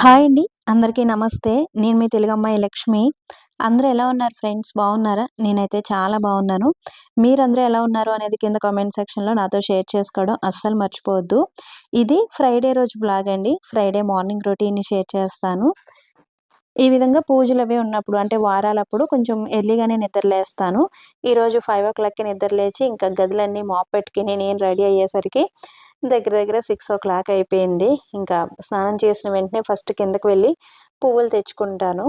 Hi అండి. అందరికీ నమస్తే. నేను మీ తెలుగు అమ్మాయి లక్ష్మి. అందరూ ఎలా ఉన్నారు ఫ్రెండ్స్? బాగున్నారా? నేనైతే చాలా బాగున్నాను. మీరందరూ ఎలా ఉన్నారు అనేది కింద కామెంట్ సెక్షన్లో నాతో షేర్ చేసుకోవడం అస్సలు మర్చిపోవద్దు. ఇది ఫ్రైడే రోజు బ్లాగ్ అండి. ఫ్రైడే మార్నింగ్ రొటీన్ని షేర్ చేస్తాను. ఈ విధంగా పూజలు అవి ఉన్నప్పుడు అంటే వారాలప్పుడు కొంచెం ఎర్లీగానే నిద్రలేస్తాను. ఈరోజు ఫైవ్ ఓ క్లాక్కి నిద్రలేచి ఇంకా గదులన్నీ మాప్ పెట్టుకుని నేను రెడీ అయ్యేసరికి దగ్గర దగ్గర సిక్స్ ఓ క్లాక్ అయిపోయింది. ఇంకా స్నానం చేసిన వెంటనే ఫస్ట్ కిందకు వెళ్ళి పువ్వులు తెచ్చుకుంటాను.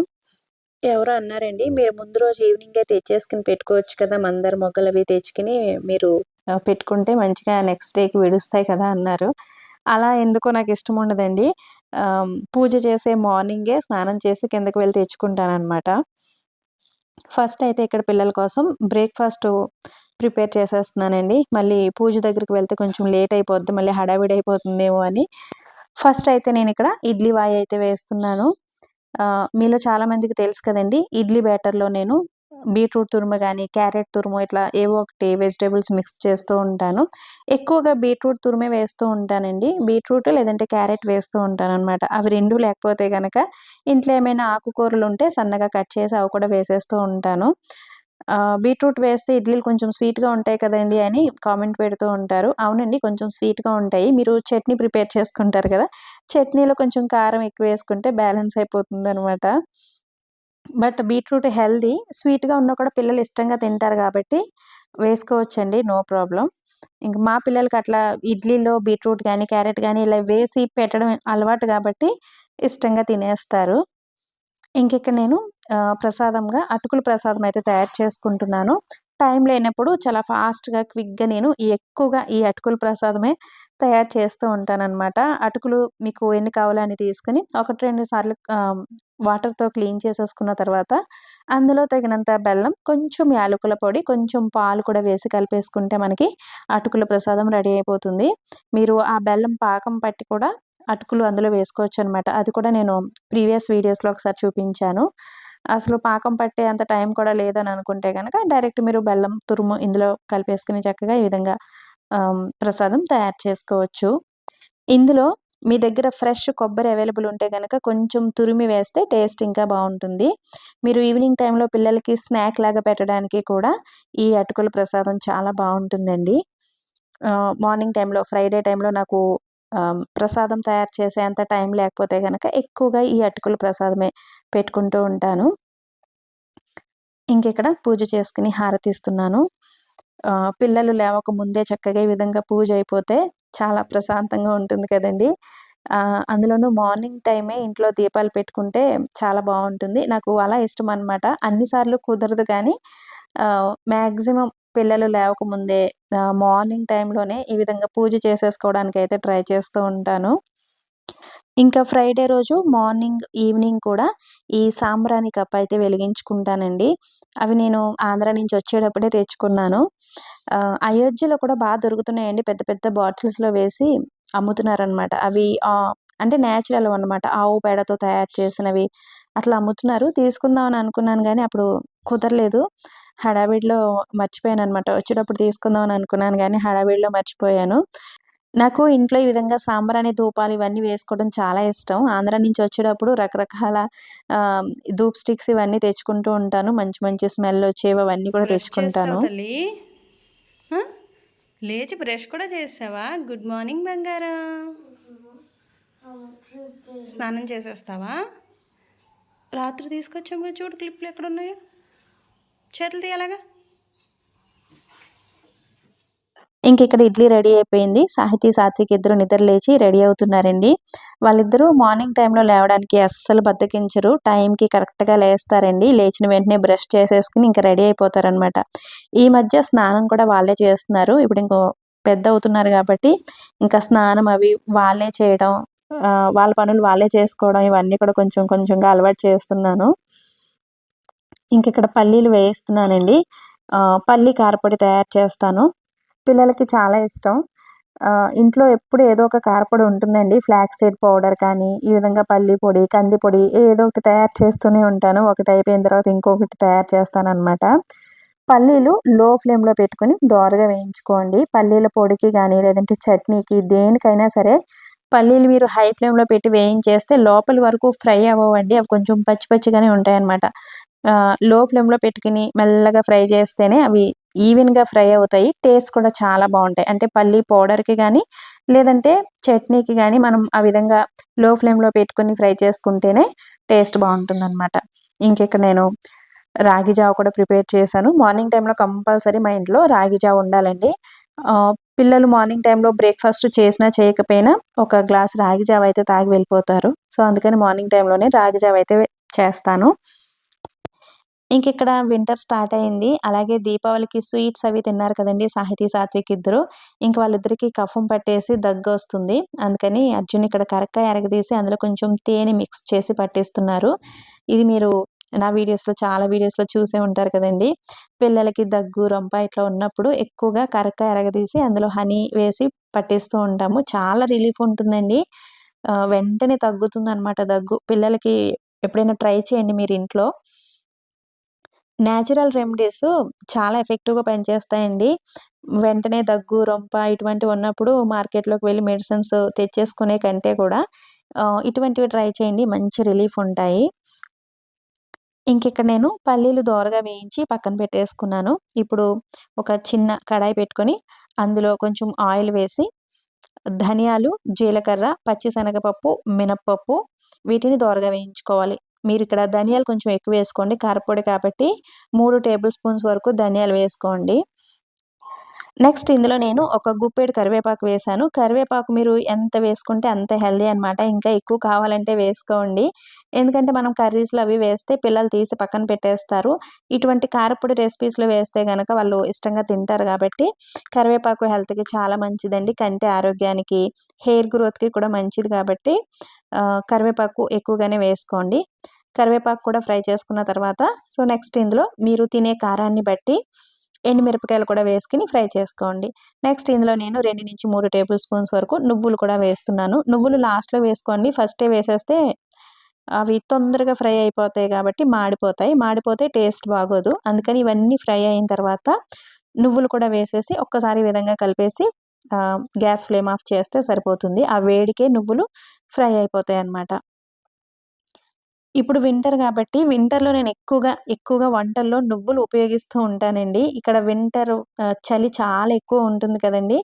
ఎవరో అన్నారండి మీరు ముందు రోజు ఈవినింగే తెచ్చేసుకుని పెట్టుకోవచ్చు కదా మందర మొగ్గలు అవి తెచ్చుకుని మీరు పెట్టుకుంటే మంచిగా నెక్స్ట్ డేకి విడుస్తాయి కదా అన్నారు. అలా ఎందుకో నాకు ఇష్టం ఉండదండి. పూజ చేసే మార్నింగే స్నానం చేసి కిందకి వెళ్ళి తెచ్చుకుంటాను అనమాట ఫస్ట్ అయితే ఇక్కడ పిల్లల కోసం బ్రేక్ఫాస్ట్ ప్రిపేర్ చేసేస్తున్నానండి. మళ్ళీ పూజ దగ్గరికి వెళ్తే కొంచెం లేట్ అయిపోద్ది మళ్ళీ హడావిడి అయిపోతుందేమో అని. ఫస్ట్ అయితే నేను ఇక్కడ ఇడ్లీ వాయి అయితే వేస్తున్నాను. మీలో చాలామందికి తెలుసు కదండి ఇడ్లీ బ్యాటర్లో నేను బీట్రూట్ తురుము కానీ క్యారెట్ తురుము ఇట్లా ఏవో ఒకటి వెజిటేబుల్స్ మిక్స్ చేస్తూ ఉంటాను. ఎక్కువగా బీట్రూట్ తురుమే వేస్తూ ఉంటానండి. బీట్రూట్ లేదంటే క్యారెట్ వేస్తూ ఉంటాను అనమాట అవి రెండు లేకపోతే కనుక ఇంట్లో ఏమైనా ఆకుకూరలు ఉంటే సన్నగా కట్ చేసి అవి కూడా వేసేస్తూ ఉంటాను. బీట్రూట్ వేస్తే ఇడ్లీలు కొంచెం స్వీట్గా ఉంటాయి కదండి అని కామెంట్ పెడుతూ ఉంటారు. అవునండి కొంచెం స్వీట్గా ఉంటాయి. మీరు చట్నీ ప్రిపేర్ చేసుకుంటారు కదా చట్నీలో కొంచెం కారం ఎక్కువ వేసుకుంటే బ్యాలెన్స్ అయిపోతుంది అనమాట బట్ బీట్రూట్ హెల్దీ స్వీట్గా ఉన్నా కూడా పిల్లలు ఇష్టంగా తింటారు కాబట్టి వేసుకోవచ్చండి నో ప్రాబ్లం. ఇంకా మా పిల్లలకి అట్లా ఇడ్లీలో బీట్రూట్ కానీ క్యారెట్ కానీ ఇలా వేసి పెట్టడం అలవాటు కాబట్టి ఇష్టంగా తినేస్తారు. ఇంకెక్కడ నేను ప్రసాదంగా అటుకుల ప్రసాదం అయితే తయారు చేసుకుంటున్నాను. టైం లేనప్పుడు చాలా ఫాస్ట్గా క్విక్గా నేను ఎక్కువగా ఈ అటుకుల ప్రసాదమే తయారు చేస్తూ ఉంటానన్నమాట. అటుకులు మీకు ఎన్ని కావాలని తీసుకుని ఒకటి రెండు సార్లు వాటర్తో క్లీన్ చేసేసుకున్న తర్వాత అందులో తగినంత బెల్లం కొంచెం యాలకుల పొడి కొంచెం పాలు కూడా వేసి కలిపేసుకుంటే మనకి అటుకుల ప్రసాదం రెడీ అయిపోతుంది. మీరు ఆ బెల్లం పాకం పట్టి కూడా అటుకులు అందులో వేసుకోవచ్చు అనమాట అది కూడా నేను ప్రీవియస్ వీడియోస్లో ఒకసారి చూపించాను. అసలు పాకం పట్టే అంత టైం కూడా లేదని అనుకుంటే కనుక డైరెక్ట్ మీరు బెల్లం తురుము ఇందులో కలిపేసుకుని చక్కగా ఈ విధంగా ప్రసాదం తయారు చేసుకోవచ్చు. ఇందులో మీ దగ్గర ఫ్రెష్ కొబ్బరి అవైలబుల్ ఉంటే కనుక కొంచెం తురిమి వేస్తే టేస్ట్ ఇంకా బాగుంటుంది. మీరు ఈవినింగ్ టైంలో పిల్లలకి స్నాక్ లాగా పెట్టడానికి కూడా ఈ అటుకుల ప్రసాదం చాలా బాగుంటుందండి. మార్నింగ్ టైంలో ఫ్రైడే టైంలో నాకు ప్రసాదం తయారు చేసే అంత టైం లేకపోతే కనుక ఎక్కువగా ఈ అటుకుల ప్రసాదమే పెట్టుకుంటూ ఉంటాను. ఇంకెక్కడ పూజ చేసుకుని హారతిస్తున్నాను. పిల్లలు లేవక ముందే చక్కగా ఈ విధంగా పూజ అయిపోతే చాలా ప్రశాంతంగా ఉంటుంది కదండి. అందులోనూ మార్నింగ్ టైమే ఇంట్లో దీపాలు పెట్టుకుంటే చాలా బాగుంటుంది. నాకు అలా ఇష్టం అనమాట అన్నిసార్లు కుదరదు కానీ మ్యాక్సిమం పిల్లలు లేవకముందే మార్నింగ్ టైంలోనే ఈ విధంగా పూజ చేసేసుకోవడానికి అయితే ట్రై చేస్తూ ఉంటాను. ఇంకా ఫ్రైడే రోజు మార్నింగ్ ఈవినింగ్ కూడా ఈ సాంబ్రాణి కప్ అయితే వెలిగించుకుంటానండి. అవి నేను ఆంధ్ర నుంచి వచ్చేటప్పుడే తెచ్చుకున్నాను. అయోధ్యలో కూడా బాగా దొరుకుతున్నాయండి. పెద్ద పెద్ద బాటిల్స్లో వేసి అమ్ముతున్నారనమాట. అవి అంటే న్యాచురల్ అనమాట ఆవు పేడతో తయారు చేసినవి అట్లా అమ్ముతున్నారు. తీసుకుందామని అనుకున్నాను కానీ అప్పుడు కుదరలేదు. హడావిడిలో మర్చిపోయాను అనమాట వచ్చేటప్పుడు తీసుకుందామని అనుకున్నాను కానీ హడావిడిలో మర్చిపోయాను. నాకు ఇంట్లో ఈ విధంగా సాంబ్రాణి ధూపాలు ఇవన్నీ వేసుకోవడం చాలా ఇష్టం. ఆంధ్ర నుంచి వచ్చేటప్పుడు రకరకాల ధూప్ స్టిక్స్ ఇవన్నీ తెచ్చుకుంటూ ఉంటాను. మంచి మంచి స్మెల్ వచ్చేవి అవన్నీ కూడా తెచ్చుకుంటాను. లేచి బ్రష్ కూడా చేసావా? గుడ్ మార్నింగ్ బంగారం. స్నానం చేసేస్తావా? రాత్రి తీసుకొచ్చాము చూడు క్లిప్లు ఎక్కడ ఉన్నాయో చేతులు తీయాలగా? ఇంక ఇక్కడ ఇడ్లీ రెడీ అయిపోయింది. సాహితీ సాత్విక్ ఇద్దరు నిద్ర లేచి రెడీ అవుతున్నారండి. వాళ్ళిద్దరూ మార్నింగ్ టైంలో లేవడానికి అస్సలు బద్దకించరు. టైంకి కరెక్ట్గా లేస్తారండి. లేచిన వెంటనే బ్రష్ చేసేసుకుని ఇంకా రెడీ అయిపోతారనమాట. ఈ మధ్య స్నానం కూడా వాళ్ళే చేస్తున్నారు. ఇప్పుడు ఇంకో పెద్ద అవుతున్నారు కాబట్టి ఇంకా స్నానం అవి వాళ్ళే చేయడం వాళ్ళ పనులు వాళ్ళే చేసుకోవడం ఇవన్నీ కూడా కొంచెం కొంచెంగా అలవాటు చేస్తున్నాను. ఇంక ఇక్కడ పల్లీలు వేయిస్తున్నానండి. పల్లీ కారపొడి తయారు చేస్తాను. పిల్లలకి చాలా ఇష్టం. ఇంట్లో ఎప్పుడు ఏదో ఒక కారపొడి ఉంటుందండి. ఫ్లాక్ సీడ్ పౌడర్ కానీ ఈ విధంగా పల్లి పొడి కంది పొడి ఏదో ఒకటి తయారు చేస్తూనే ఉంటాను. ఒకటి అయిపోయిన తర్వాత ఇంకొకటి తయారు చేస్తాను అనమాట పల్లీలు లో ఫ్లేమ్లో పెట్టుకుని దోరగా వేయించుకోండి. పల్లీల పొడికి కానీ లేదంటే చట్నీకి దేనికైనా సరే పల్లీలు మీరు హై ఫ్లేమ్లో పెట్టి వేయించేస్తే లోపల వరకు ఫ్రై అవ్వండి అవి కొంచెం పచ్చి పచ్చిగానే ఉంటాయన్నమాట. లో ఫ్లేమ్లో పెట్టుకుని మెల్లగా ఫ్రై చేస్తేనే అవి ఈవెన్గా ఫ్రై అవుతాయి. టేస్ట్ కూడా చాలా బాగుంటాయి. అంటే పల్లీ పౌడర్కి కానీ లేదంటే చట్నీకి కానీ మనం ఆ విధంగా లో ఫ్లేమ్లో పెట్టుకుని ఫ్రై చేసుకుంటేనే టేస్ట్ బాగుంటుంది అనమాట ఇంకెక్కడ నేను రాగి జావ కూడా ప్రిపేర్ చేశాను. మార్నింగ్ టైంలో కంపల్సరీ మా ఇంట్లో రాగి జావ ఉండాలండి. పిల్లలు మార్నింగ్ టైంలో బ్రేక్ఫాస్ట్ చేసినా చేయకపోయినా ఒక గ్లాస్ రాగి జావ అయితే తాగి వెళ్ళిపోతారు. సో అందుకని మార్నింగ్ టైంలోనే రాగి జావ అయితే చేస్తాను. ఇక్కడ వింటర్ స్టార్ట్ అయింది. అలాగే దీపావళికి స్వీట్స్ అవి తిన్నారు కదండి సాహితీ సాత్విక్ ఇద్దరు. ఇంక వాళ్ళిద్దరికి కఫం పట్టేసి దగ్గు వస్తుంది. అందుకని అర్జున్ ఇక్కడ కరక్కాయ ఎరగదీసి అందులో కొంచెం తేనె మిక్స్ చేసి పట్టేస్తున్నారు. ఇది మీరు నా వీడియోస్లో చాలా వీడియోస్లో చూసే ఉంటారు కదండి. పిల్లలకి దగ్గు రొంప ఇట్లా ఉన్నప్పుడు ఎక్కువగా కరక్కాయ ఎరగదీసి అందులో హనీ వేసి పట్టేస్తూ ఉంటాము. చాలా రిలీఫ్ ఉంటుందండి. వెంటనే తగ్గుతుంది అనమాట దగ్గు. పిల్లలకి ఎప్పుడైనా ట్రై చేయండి మీరు ఇంట్లో. న్యాచురల్ రెమెడీస్ చాలా ఎఫెక్టివ్‌గా పనిచేస్తాయండి. వెంటనే దగ్గు, రొంప ఇటువంటివి ఉన్నప్పుడు మార్కెట్‌లోకి వెళ్ళి మెడిసిన్స్ తెచ్చేసుకునే కంటే కూడా ఇటువంటివి ట్రై చేయండి. మంచి రిలీఫ్ ఉంటాయి. ఇంకిక్కడ నేను పల్లీలు దోరగా వేయించి పక్కన పెట్టేసుకున్నాను. ఇప్పుడు ఒక చిన్న కడాయి పెట్టుకొని అందులో కొంచెం ఆయిల్ వేసి ధనియాలు, జీలకర్ర, పచ్చిశనగపప్పు, మినప్పప్పు వీటిని దోరగా వేయించుకోవాలి. మీరు ఇక్కడ ధనియాలు కొంచెం ఎక్కువ వేసుకోండి. కారపొడి కాబట్టి మూడు టేబుల్ స్పూన్స్ వరకు ధనియాలు వేసుకోండి. నెక్స్ట్ ఇందులో నేను ఒక గుప్పెడు కరివేపాకు వేశాను కరివేపాకు మీరు ఎంత వేసుకుంటే అంత హెల్దీ అనమాట ఇంకా ఎక్కువ కావాలంటే వేసుకోండి. ఎందుకంటే మనం కర్రీస్లో అవి వేస్తే పిల్లలు తీసి పక్కన పెట్టేస్తారు. ఇటువంటి కారపొడి రెసిపీస్లో వేస్తే కనుక వాళ్ళు ఇష్టంగా తింటారు కాబట్టి కరివేపాకు హెల్త్కి చాలా మంచిదండి. కంటి ఆరోగ్యానికి హెయిర్ గ్రోత్కి కూడా మంచిది కాబట్టి కరివేపాకు ఎక్కువగానే వేసుకోండి. కరివేపాకు కూడా ఫ్రై చేసుకున్న తర్వాత సో నెక్స్ట్ ఇందులో మీరు తినే కారాన్ని బట్టి ఎండుమిరపకాయలు కూడా వేసుకుని ఫ్రై చేసుకోండి. నెక్స్ట్ ఇందులో నేను రెండు నుంచి మూడు టేబుల్ స్పూన్స్ వరకు నువ్వులు కూడా వేస్తున్నాను. నువ్వులు లాస్ట్లో వేసుకోండి. ఫస్టే వేసేస్తే అవి తొందరగా ఫ్రై అయిపోతాయి కాబట్టి మాడిపోతాయి. మాడిపోతే టేస్ట్ బాగోదు. అందుకని ఇవన్నీ ఫ్రై అయిన తర్వాత నువ్వులు కూడా వేసేసి ఒక్కసారి విధంగా కలిపేసి గ్యాస్ ఫ్లేమ్ ఆఫ్ చేస్తే సరిపోతుంది ఆ వేడికే నువ్వులు ఫ్రై అయిపోతాయి అన్నమాట ఇప్పుడు వింటర్ కాబట్టి వింటర్‌లో నేను ఎక్కువగా, ఎక్కువగా వంటల్లో నువ్వులు ఉపయోగిస్తూ ఉంటానండి. ఇక్కడ వింటర్ చలి చాలా ఎక్కువ ఉంటుంది కదండీ!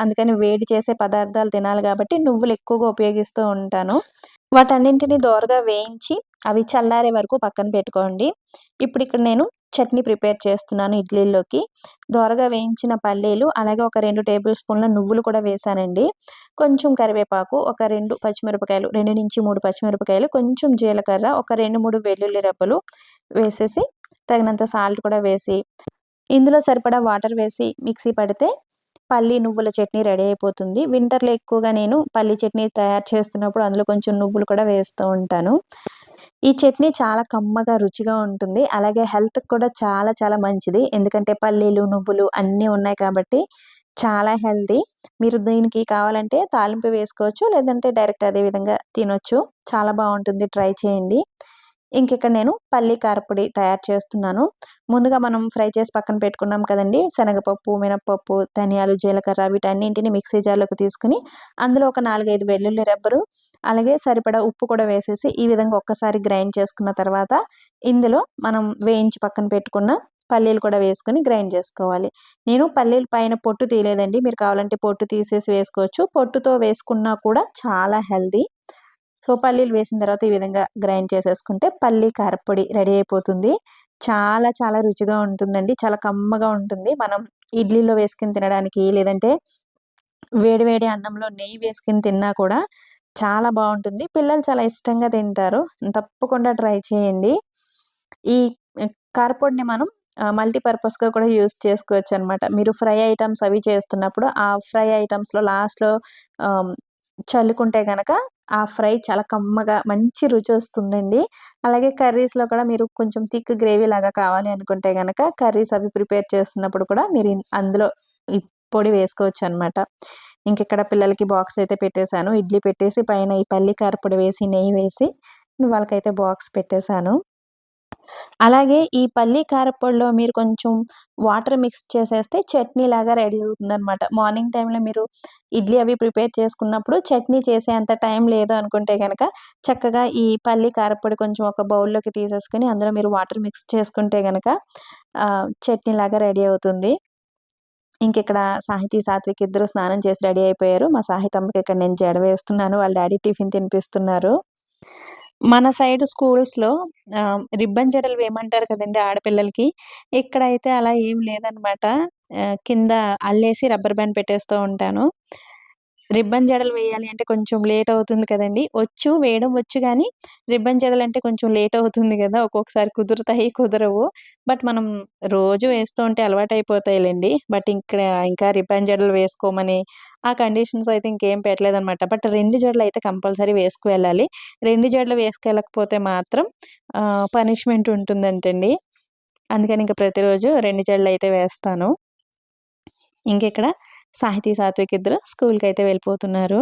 అందుకని వేడి చేసే పదార్థాలు తినాలి కాబట్టి నువ్వులు ఎక్కువగా ఉపయోగిస్తూ ఉంటాను. వాటన్నింటిని దోరగా వేయించి అవి చల్లారే వరకు పక్కన పెట్టుకోండి. ఇప్పుడు ఇక్కడ నేను చట్నీ ప్రిపేర్ చేస్తున్నాను ఇడ్లీలోకి దోరగా వేయించిన పల్లీలు అలాగే ఒక రెండు టేబుల్ స్పూన్ల నువ్వులు కూడా వేసానండి కొంచెం కరివేపాకు ఒక రెండు పచ్చిమిరపకాయలు రెండు నుంచి మూడు పచ్చిమిరపకాయలు కొంచెం జీలకర్ర ఒక రెండు మూడు వెల్లుల్లి రెబ్బలు వేసేసి తగినంత సాల్ట్ కూడా వేసి ఇందులో సరిపడా వాటర్ వేసి మిక్సీ పడితే పల్లి నువ్వుల చట్నీ రెడీ అయిపోతుంది. వింటర్లో ఎక్కువగా నేను పల్లి చట్నీ తయారు చేస్తున్నప్పుడు అందులో కొంచెం నువ్వులు కూడా వేస్తూ ఉంటాను. ఈ చట్నీ చాలా కమ్మగా రుచిగా ఉంటుంది. అలాగే హెల్త్కి కూడా చాలా చాలా మంచిది. ఎందుకంటే పల్లీలు నువ్వులు అన్నీ ఉన్నాయి కాబట్టి చాలా హెల్తీ. మీరు దీనికి కావాలంటే తాలింపు వేసుకోవచ్చు లేదంటే డైరెక్ట్ అదే విధంగా తినొచ్చు. చాలా బాగుంటుంది. ట్రై చేయండి. ఇంక ఇక్కడ నేను పల్లి కారపొడి తయారు చేస్తున్నాను. ముందుగా మనం ఫ్రై చేసి పక్కన పెట్టుకున్నాం కదండి. శనగపప్పు మినప్పప్పు ధనియాలు జీలకర్ర వీటన్నింటిని మిక్సీ జార్లోకి తీసుకుని అందులో ఒక నాలుగైదు వెల్లుల్లి రబ్బరు అలాగే సరిపడా ఉప్పు కూడా వేసేసి ఈ విధంగా ఒక్కసారి గ్రైండ్ చేసుకున్న తర్వాత ఇందులో మనం వేయించి పక్కన పెట్టుకున్న పల్లీలు కూడా వేసుకొని గ్రైండ్ చేసుకోవాలి. నేను పల్లీలు పైన పొట్టు తీయలేదండి. మీరు కావాలంటే పొట్టు తీసేసి వేసుకోవచ్చు. పొట్టుతో వేసుకున్నా కూడా చాలా హెల్దీ సో పల్లీలు వేసిన తర్వాత ఈ విధంగా గ్రైండ్ చేసేసుకుంటే పల్లీ కారపొడి రెడీ అయిపోతుంది. చాలా చాలా రుచిగా ఉంటుందండి. చాలా కమ్మగా ఉంటుంది. మనం ఇడ్లీలో వేసుకుని తినడానికి లేదంటే వేడివేడి అన్నంలో నెయ్యి వేసుకుని తిన్నా కూడా చాలా బాగుంటుంది. పిల్లలు చాలా ఇష్టంగా తింటారు. తప్పకుండా ట్రై చేయండి. ఈ కారపొడిని మనం మల్టీపర్పస్గా కూడా యూస్ చేసుకోవచ్చు అనమాట మీరు ఫ్రై ఐటమ్స్ అవి చేస్తున్నప్పుడు ఆ ఫ్రై ఐటమ్స్లో లాస్ట్లో చల్లుకుంటే కనుక ఆ ఫ్రై చాలా కమ్మగా మంచి రుచి వస్తుందండి. అలాగే కర్రీస్లో కూడా మీరు కొంచెం థిక్ గ్రేవీ లాగా కావాలి అనుకుంటే కనుక కర్రీస్ అవి ప్రిపేర్ చేస్తున్నప్పుడు కూడా మీరు అందులో ఈ పొడి వేసుకోవచ్చు అనమాట ఇంక ఇక్కడ పిల్లలకి బాక్స్ అయితే పెట్టేశాను. ఇడ్లీ పెట్టేసి పైన ఈ పల్లి కారపొడి వేసి నెయ్యి వేసి వాళ్ళకైతే బాక్స్ పెట్టేశాను. అలాగే ఈ పల్లి కారప్పొడిలో మీరు కొంచెం వాటర్ మిక్స్ చేసేస్తే చట్నీ లాగా రెడీ అవుతుందనమాట. మార్నింగ్ టైంలో మీరు ఇడ్లీ అవి ప్రిపేర్ చేసుకున్నప్పుడు చట్నీ చేసేంత టైం లేదు అనుకుంటే గనక చక్కగా ఈ పల్లి కారపొడి కొంచెం ఒక బౌల్‌లోకి తీసేసుకొని అందులో మీరు వాటర్ మిక్స్ చేసుకుంటే గనక చట్నీ లాగా రెడీ అవుతుంది. ఇంకిక్కడ సాహితీ, సాత్విక్ ఇద్దరు స్నానం చేసి రెడీ అయిపోయారు. మా సాహితమ్మకి ఇక్కడ నేను జడ వేస్తున్నాను. వాళ్ళ డాడీ టిఫిన్ తినిపిస్తున్నారు. మన సైడ్ స్కూల్స్‌లో ఆహ్, రిబ్బన్ జడలు వేయమంటారు కదండీ ఆడపిల్లలకి. ఇక్కడైతే అలా ఏం లేదనమాట. ఆహ్, కింద అల్లేసి రబ్బర్ బ్యాండ్ పెట్టేస్తూ ఉంటాను. రిబ్బన్ జడలు వేయాలి అంటే కొంచెం లేట్ అవుతుంది కదండి వచ్చు వేయడం వచ్చు కానీ రిబ్బన్ జడలు అంటే కొంచెం లేట్ అవుతుంది కదా ఒక్కొక్కసారి కుదురుతాయి, కుదరవు. బట్ మనం రోజు వేస్తూ ఉంటే అలవాటయిపోతాయిలెండి. బట్ ఇక్కడ ఇంకా రిబ్బన్ జడలు వేసుకోమని ఆ కండిషన్స్ అయితే ఇంకేం పెట్టలేదనమాట. బట్ రెండు జడలు అయితే కంపల్సరీ వేసుకు వెళ్ళాలి. 2 జడలు వేసుకెళ్ళకపోతే మాత్రం పనిష్మెంట్ ఉంటుందంటండి. అందుకని ఇంకా ప్రతిరోజు రెండు జడలు అయితే వేస్తాను. ఇంకెక్కడ సాహితీ, సాత్విక్ ఇద్దరు స్కూల్కి అయితే వెళ్ళిపోతున్నారు.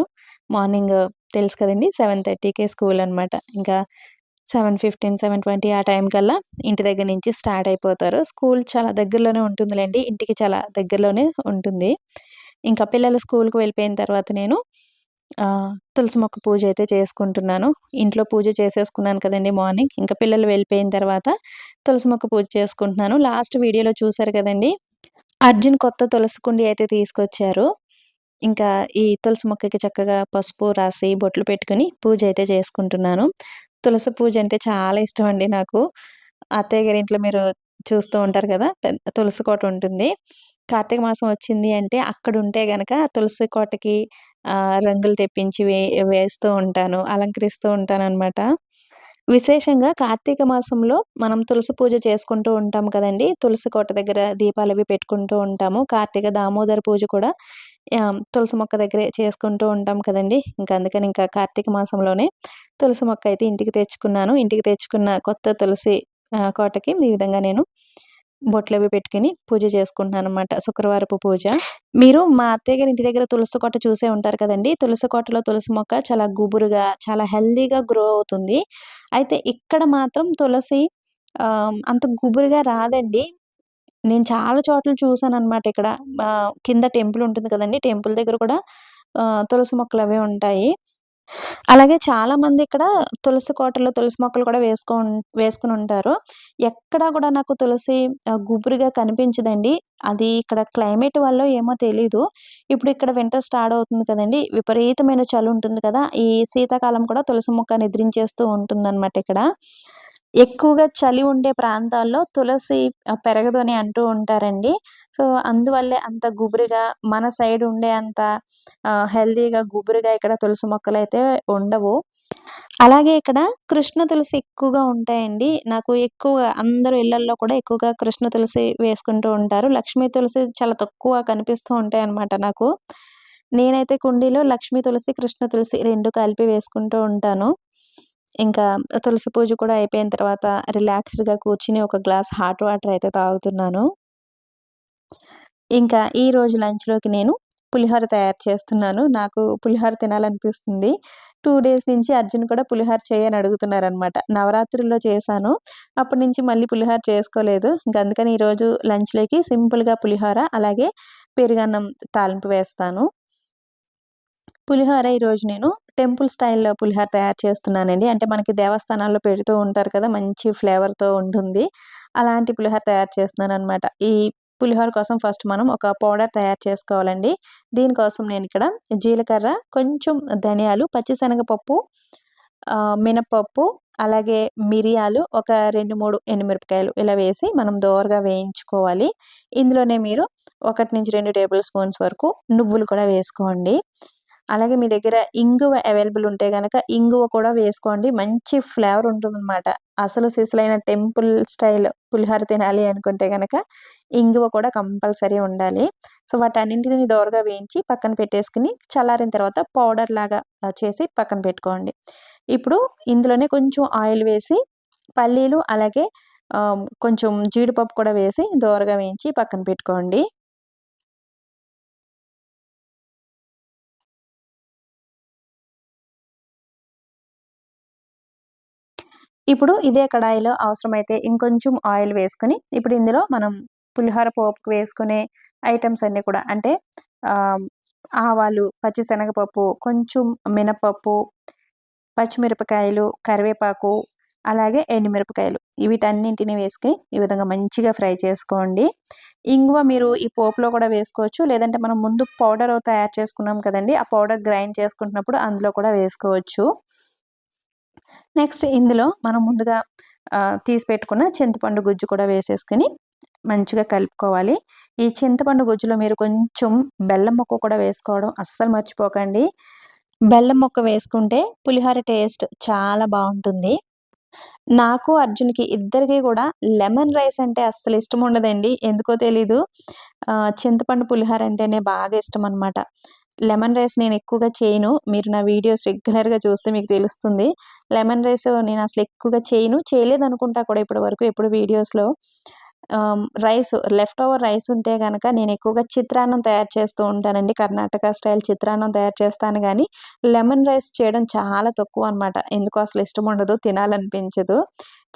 మార్నింగ్ తెలుసు కదండీ 7:30కే స్కూల్ అనమాట. ఇంకా 7:15, 7:20 ఆ టైం కల్లా ఇంటి దగ్గర నుంచి స్టార్ట్ అయిపోతారు. స్కూల్ చాలా దగ్గరలోనే ఉంటుందిలేండి ఇంటికి చాలా దగ్గరలోనే ఉంటుంది. ఇంకా పిల్లలు స్కూల్‌కి వెళ్ళిపోయిన తర్వాత నేను తులసి మొక్క పూజ అయితే చేసుకుంటున్నాను. ఇంట్లో పూజ చేసేసుకున్నాను కదండి మార్నింగ్. ఇంకా పిల్లలు వెళ్ళిపోయిన తర్వాత తులసి మొక్క పూజ చేసుకుంటున్నాను. లాస్ట్ వీడియోలో చూసారు కదండీ! అర్జున్ కొత్త తులసి కుండీ అయితే తీసుకొచ్చారు. ఇంకా ఈ తులసి మొక్కకి చక్కగా పసుపు రాసి, బొట్లు పెట్టుకొని పూజ అయితే చేసుకుంటున్నాను. తులసి పూజ అంటే చాలా ఇష్టం అండి నాకు. అత్తయ్య గారి ఇంట్లో మీరు చూస్తూ ఉంటారు కదా! పెద్ద తులసి కోట ఉంటుంది. కార్తీక మాసం వచ్చింది అంటే అక్కడ ఉంటే గనక తులసి కోటకి రంగులు తెప్పించి వే వేస్తూ ఉంటాను. అలంకరిస్తూ ఉంటాను అనమాట విశేషంగా కార్తీక మాసంలో మనం తులసి పూజ చేసుకుంటూ ఉంటాం కదండీ! తులసి కోట దగ్గర దీపాలు అవి పెట్టుకుంటూ ఉంటాము. కార్తీక దామోదర పూజ కూడా తులసి మొక్క దగ్గరే చేసుకుంటూ ఉంటాం కదండీ! ఇంకా అందుకని ఇంకా కార్తీక మాసంలోనే తులసి మొక్క అయితే ఇంటికి తెచ్చుకున్నాను. ఇంటికి తెచ్చుకున్న కొత్త తులసి కోటకి ఈ విధంగా నేను బొట్లు అవి పెట్టుకొని పూజ చేసుకుంటున్నాననమాట. శుక్రవారపు పూజ. మీరు మా అత్తయ్య గారి ఇంటి దగ్గర తులసి కోట చూసే ఉంటారు కదండి తులసి కోటలో తులసి మొక్క చాలా గుబురుగా, చాలా హెల్దీగా గ్రో అవుతుంది. అయితే ఇక్కడ మాత్రం తులసి అంత గుబురుగా రాదండి. నేను చాలా చోట్ల చూసాననమాట ఇక్కడ. కింద టెంపుల్ ఉంటుంది కదండి టెంపుల్ దగ్గర కూడా తులసి మొక్కలు అవే ఉంటాయి. అలాగే చాలామంది ఇక్కడ తులసి కోటలో తులసి మొక్కలు కూడా వేసుకో వేసుకుని వేసుకొనుంటారు. ఎక్కడా కూడా నాకు తులసి గుబురుగా కనిపించదండి. అది ఇక్కడ క్లైమేట్ వల్ల ఏమో తెలీదు. ఇప్పుడు ఇక్కడ వింటర్ స్టార్ట్ అవుతుంది కదండి విపరీతమైన చలి ఉంటుంది కదా! ఈ శీతాకాలం కూడా తులసి మొక్క నిద్రించేస్తూ ఉంటుందన్నమాట ఇక్కడ. ఎక్కువగా చలి ఉండే ప్రాంతాల్లో తులసి పెరగదు అని అంటూ ఉంటారండి. సో, అందువల్లే అంత గుబురుగా మన సైడ్ ఉండే అంత హెల్దీగా గుబురుగా ఇక్కడ తులసి మొక్కలు అయితే ఉండవు. అలాగే ఇక్కడ కృష్ణ తులసి ఎక్కువగా ఉంటాయండి. నాకు ఎక్కువగా అందరూ ఇళ్ళల్లో కూడా ఎక్కువగా కృష్ణ తులసి వేసుకుంటూ ఉంటారు. లక్ష్మీ తులసి చాలా తక్కువ కనిపిస్తూ ఉంటాయన్నమాట నాకు. నేనైతే కుండీలో లక్ష్మీ తులసి, కృష్ణ తులసి రెండు కలిపి వేసుకుంటూ ఉంటాను. ఇంకా తులసి పూజ కూడా అయిపోయిన తర్వాత రిలాక్స్డ్‌గా కూర్చుని ఒక గ్లాస్ హాట్ వాటర్ అయితే తాగుతున్నాను. ఇంకా ఈరోజు లంచ్‌లోకి నేను పులిహోర తయారు చేస్తున్నాను. నాకు పులిహోర తినాలనిపిస్తుంది. టూ డేస్ నుంచి అర్జున్ కూడా పులిహోర చేయని అడుగుతున్నారనమాట. నవరాత్రుల్లో చేశాను. అప్పటి నుంచి మళ్ళీ పులిహోర చేసుకోలేదు. అందుకని ఈరోజు లంచ్‌లోకి సింపుల్‌గా పులిహోర, అలాగే పెరుగన్నం తాలింపు వేస్తాను. పులిహోర ఈరోజు నేను టెంపుల్ స్టైల్‌లో పులిహోర తయారు చేస్తున్నానండి. అంటే మనకి దేవస్థానాల్లో పెడుతూ ఉంటారు కదా! మంచి ఫ్లేవర్‌తో ఉంటుంది. అలాంటి పులిహోర తయారు చేస్తున్నాను అనమాట ఈ పులిహోర కోసం ఫస్ట్ మనం ఒక పౌడర్ తయారు చేసుకోవాలండి. దీనికోసం నేను ఇక్కడ జీలకర్ర, కొంచెం ధనియాలు, పచ్చిశనగపప్పు, మినప్పప్పు మినపప్పు, అలాగే మిరియాలు, ఒక 2, 3 ఎండుమిరపకాయలు ఇలా వేసి మనం దోరగా వేయించుకోవాలి. ఇందులోనే మీరు 1-2 టేబుల్ స్పూన్స్ వరకు నువ్వులు కూడా వేసుకోండి. అలాగే మీ దగ్గర ఇంగువ అవైలబుల్ ఉంటే కనుక ఇంగువ కూడా వేసుకోండి. మంచి ఫ్లేవర్ ఉంటుందన్నమాట అసలు సిసలైన టెంపుల్ స్టైల్ పులిహోర తినాలి అనుకుంటే కనుక ఇంగువ కూడా కంపల్సరీ ఉండాలి. సో, వాటన్నింటిని దోరగా వేయించి పక్కన పెట్టేసుకొని చల్లారిన తర్వాత పౌడర్ లాగా చేసి పక్కన పెట్టుకోండి. ఇప్పుడు ఇందులోనే కొంచెం ఆయిల్ వేసి పల్లీలు అలాగే కొంచెం జీడిపప్పు కూడా వేసి దోరగా వేయించి పక్కన పెట్టుకోండి. ఇప్పుడు ఇదే కడాయిలో అవసరమైతే ఇంకొంచెం ఆయిల్ వేసుకొని ఇప్పుడు ఇందులో మనం పులిహోర పోపుకు వేసుకునే ఐటమ్స్ అన్నీ కూడా అంటే ఆవాలు పచ్చిశనగపప్పు కొంచెం మినపప్పు పచ్చిమిరపకాయలు కరివేపాకు అలాగే ఎండుమిరపకాయలు. వీటన్నింటిని వేసుకొని ఈ విధంగా మంచిగా ఫ్రై చేసుకోండి. ఇంగువ మీరు ఈ పోపులో కూడా వేసుకోవచ్చు. లేదంటే మనం ముందు పౌడర్ తయారు చేసుకున్నాం కదండి ఆ పౌడర్ గ్రైండ్ చేసుకుంటున్నప్పుడు అందులో కూడా వేసుకోవచ్చు. నెక్స్ట్ ఇందులో మనం ముందుగా తీసి పెట్టుకున్న చింతపండు గుజ్జు కూడా వేసేసుకొని మంచిగా కలుపుకోవాలి. ఈ చింతపండు గుజ్జులో మీరు కొంచెం బెల్లం ముక్క కూడా వేసుకోవడం అస్సలు మర్చిపోకండి. బెల్లం ముక్క వేసుకుంటే పులిహోర టేస్ట్ చాలా బాగుంటుంది. నాకు అర్జున్కి ఇద్దరికి కూడా లెమన్ రైస్ అంటే అస్సలు ఇష్టం ఉండదండి. ఎందుకో తెలీదు. చింతపండు పులిహోర అంటేనే బాగా ఇష్టం అనమాట లెమన్ రైస్ నేను ఎక్కువగా చేయను. మీరు నా వీడియోస్ రెగ్యులర్గా చూస్తే మీకు తెలుస్తుంది. లెమన్ రైస్ నేను అసలు ఎక్కువగా చేయను. చేయలేదు అనుకుంటా కూడా ఇప్పటి వరకు ఎప్పుడు వీడియోస్లో. రైస్ లెఫ్ట్ ఓవర్ రైస్ ఉంటే కనుక నేను ఎక్కువగా చిత్రాన్నం తయారు చేస్తూ ఉంటానండి. కర్ణాటక స్టైల్ చిత్రాన్నం తయారు చేస్తాను కానీ లెమన్ రైస్ చేయడం చాలా తక్కువ అనమాట ఎందుకు అసలు ఇష్టం ఉండదు తినాలనిపించదు.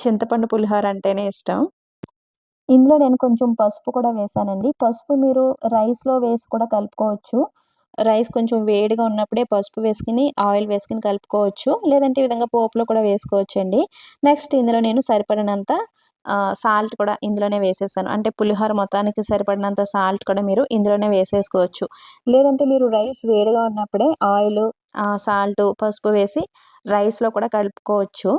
చింతపండు పులిహోర అంటేనే ఇష్టం. ఇందులో నేను కొంచెం పసుపు కూడా వేసానండి. పసుపు మీరు రైస్లో వేసి కూడా కలుపుకోవచ్చు. రైస్ కొంచెం వేడిగా ఉన్నప్పుడే పసుపు వేసుకుని ఆయిల్ వేసుకుని కలుపుకోవచ్చు. లేదంటే ఈ విధంగా పోపులో కూడా వేసుకోవచ్చు అండి నెక్స్ట్ ఇందులో నేను సరిపడినంత సాల్ట్ కూడా ఇందులోనే వేసేసాను. అంటే పులిహోర మొత్తానికి సరిపడినంత సాల్ట్ కూడా మీరు ఇందులోనే వేసేసుకోవచ్చు. లేదంటే మీరు రైస్ వేడిగా ఉన్నప్పుడే ఆయిల్ సాల్ట్ పసుపు వేసి రైస్లో కూడా కలుపుకోవచ్చు.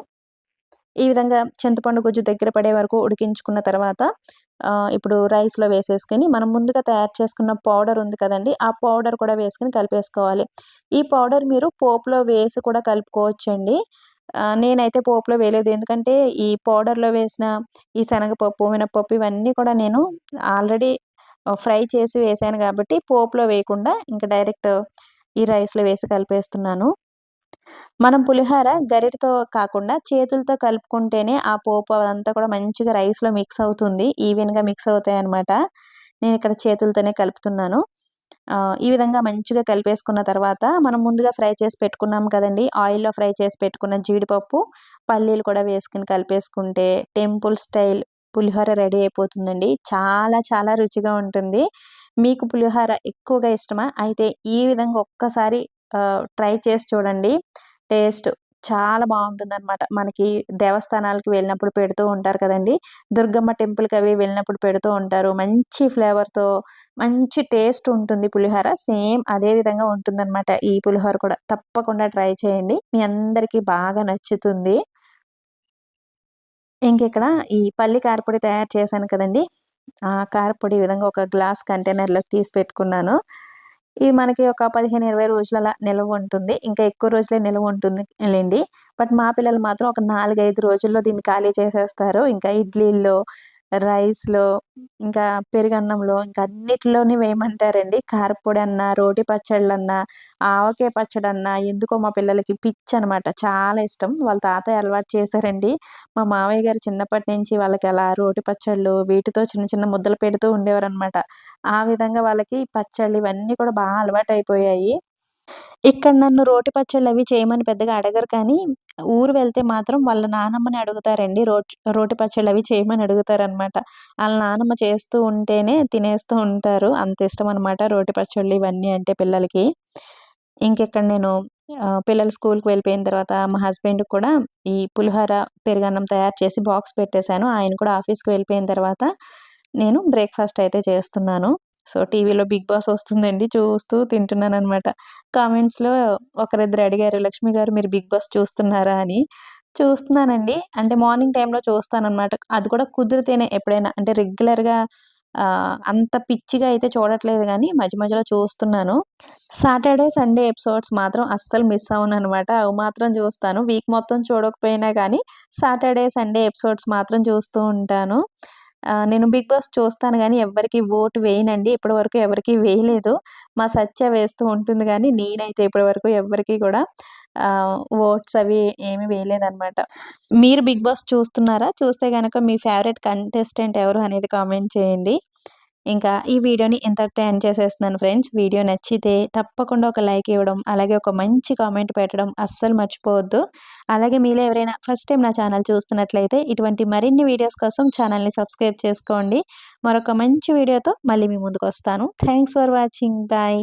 ఈ విధంగా చింతపండు గుజ్జు దగ్గర పడే వరకు ఉడికించుకున్న తర్వాత ఇప్పుడు రైస్లో వేసేసుకొని మనం ముందుగా తయారు చేసుకున్న పౌడర్ ఉంది కదండి ఆ పౌడర్ కూడా వేసుకొని కలిపేసుకోవాలి. ఈ పౌడర్ మీరు పోపులో వేసి కూడా కలుపుకోవచ్చండి. నేనైతే పోపులో వేయలేదు. ఎందుకంటే ఈ పౌడర్లో వేసిన ఈ శనగపప్పు మినపప్పు ఇవన్నీ కూడా నేను ఆల్రెడీ ఫ్రై చేసి వేసాను కాబట్టి పోపులో వేయకుండా ఇంకా డైరెక్ట్ ఈ రైస్లో వేసి కలిపేస్తున్నాను. మనం పులిహోర గరిటతో కాకుండా చేతులతో కలుపుకుంటేనే ఆ పోపు అదంతా కూడా మంచిగా రైస్లో మిక్స్ అవుతుంది. ఈవెన్గా మిక్స్ అవుతాయి అన్నమాట నేను ఇక్కడ చేతులతోనే కలుపుతున్నాను. ఈ విధంగా మంచిగా కలిపేసుకున్న తర్వాత మనం ముందుగా ఫ్రై చేసి పెట్టుకున్నాం కదండి ఆయిల్లో ఫ్రై చేసి పెట్టుకున్న జీడిపప్పు పల్లీలు కూడా వేసుకుని కలిపేసుకుంటే టెంపుల్ స్టైల్ పులిహోర రెడీ అయిపోతుందండి. చాలా చాలా రుచిగా ఉంటుంది. మీకు పులిహోర ఎక్కువగా ఇష్టమా? అయితే ఈ విధంగా ఒక్కసారి ట్రై చేసి చూడండి. టేస్ట్ చాలా బాగుంటుంది అనమాట మనకి దేవస్థానాలకు వెళ్ళినప్పుడు పెడుతూ ఉంటారు కదండి. దుర్గమ్మ టెంపుల్కి అవి వెళ్ళినప్పుడు పెడుతూ ఉంటారు. మంచి ఫ్లేవర్తో మంచి టేస్ట్ ఉంటుంది పులిహోర. సేమ్ అదే విధంగా ఉంటుందన్నమాట ఈ పులిహోర కూడా. తప్పకుండా ట్రై చేయండి. మీ అందరికీ బాగా నచ్చుతుంది. ఇంకెక్కడ? ఈ పల్లి కారపొడి తయారు చేశాను కదండి. ఆ కారపొడి ఈ విధంగా ఒక గ్లాస్ కంటైనర్లోకి తీసి పెట్టుకున్నాను. ఇది మనకి ఒక పదిహేను ఇరవై రోజుల నిల్వ ఉంటుంది. ఇంకా ఎక్కువ రోజులే నిల్వ ఉంటుంది లేండి. బట్ మా పిల్లలు మాత్రం ఒక నాలుగైదు రోజుల్లో దీన్ని ఖాళీ చేసేస్తారు. ఇంకా ఇడ్లీల్లో రైస్లో ఇంకా పెరుగన్నంలో ఇంకా అన్నిటిలోని వేయమంటారండి. కారపొడి అన్న రోటి పచ్చళ్ళు అన్నా ఆవకాయ పచ్చడి అన్న ఎందుకో మా పిల్లలకి పిచ్చి అనమాట చాలా ఇష్టం. వాళ్ళ తాతయ్య అలవాటు చేశారండి. మా మావయ్య గారు చిన్నప్పటి నుంచి వాళ్ళకి అలా రోటి పచ్చళ్ళు వీటితో చిన్న చిన్న ముద్దలు పెడుతూ ఉండేవారు అనమాట ఆ విధంగా వాళ్ళకి పచ్చళ్ళు ఇవన్నీ కూడా బాగా అలవాటు అయిపోయాయి ఇక్కడ నన్ను రోటి పచ్చళ్ళు అవి చేయమని పెద్దగా అడగరు కానీ ఊరు వెళ్తే మాత్రం వాళ్ళ నానమ్మని అడుగుతారండి. రోటి రోటి పచ్చళ్ళు అవి చేయమని అడుగుతారనమాట వాళ్ళ నానమ్మ చేస్తూ ఉంటేనే తినేస్తూ ఉంటారు. అంత ఇష్టం అనమాట రోటి పచ్చళ్ళు ఇవన్నీ అంటే పిల్లలకి. ఇంకెక్కడ నేను పిల్లలు స్కూల్కి వెళ్ళిపోయిన తర్వాత మా హస్బెండ్ కూడా ఈ పులిహోర పెరుగన్నం తయారు చేసి బాక్స్ పెట్టేశాను. ఆయన కూడా ఆఫీస్కి వెళ్ళిపోయిన తర్వాత నేను బ్రేక్ఫాస్ట్ అయితే చేస్తున్నాను. సో టీవీలో బిగ్ బాస్ వస్తుందండి చూస్తూ తింటున్నాను అనమాట కామెంట్స్లో ఒకరిద్దరు అడిగారు లక్ష్మి గారు మీరు బిగ్ బాస్ చూస్తున్నారా? అని. చూస్తున్నానండి. అంటే మార్నింగ్ టైంలో చూస్తానన్నమాట. అది కూడా కుదిరితేనే ఎప్పుడైనా. అంటే రెగ్యులర్గా అంత పిచ్చిగా అయితే చూడట్లేదు కానీ మధ్య మధ్యలో చూస్తున్నాను. సాటర్డే సండే ఎపిసోడ్స్ మాత్రం అస్సలు మిస్ అవును అనమాట అవి మాత్రం చూస్తాను. వీక్ మొత్తం చూడకపోయినా కానీ సాటర్డే సండే ఎపిసోడ్స్ మాత్రం చూస్తూ ఉంటాను. నేను బిగ్ బాస్ చూస్తాను కానీ ఎవరికి ఓటు వేయనండి. ఇప్పటి వరకు ఎవరికి వేయలేదు. మా సత్య వేస్తూ ఉంటుంది కానీ నేనైతే ఇప్పటి వరకు ఎవరికి కూడా ఓట్స్ అవి ఏమి వేయలేదన్నమాట. మీరు బిగ్ బాస్ చూస్తున్నారా? చూస్తే కనుక మీ ఫేవరెట్ కంటెస్టెంట్ ఎవరు అనేది కామెంట్ చేయండి. ఇంకా ఈ వీడియోని ఇంతటితో ఎండ్ చేసేస్తున్నాను ఫ్రెండ్స్. వీడియో నచ్చితే తప్పకుండా ఒక లైక్ ఇవ్వడం అలాగే ఒక మంచి కామెంట్ పెట్టడం అస్సలు మర్చిపోవద్దు. అలాగే మీలో ఎవరైనా ఫస్ట్ టైం నా ఛానల్ చూస్తున్నట్లయితే ఇటువంటి మరిన్ని వీడియోస్ కోసం ఛానల్ని సబ్స్క్రైబ్ చేసుకోండి. మరొక మంచి వీడియోతో మళ్ళీ మీ ముందుకు వస్తాను. Thanks for watching. బాయ్.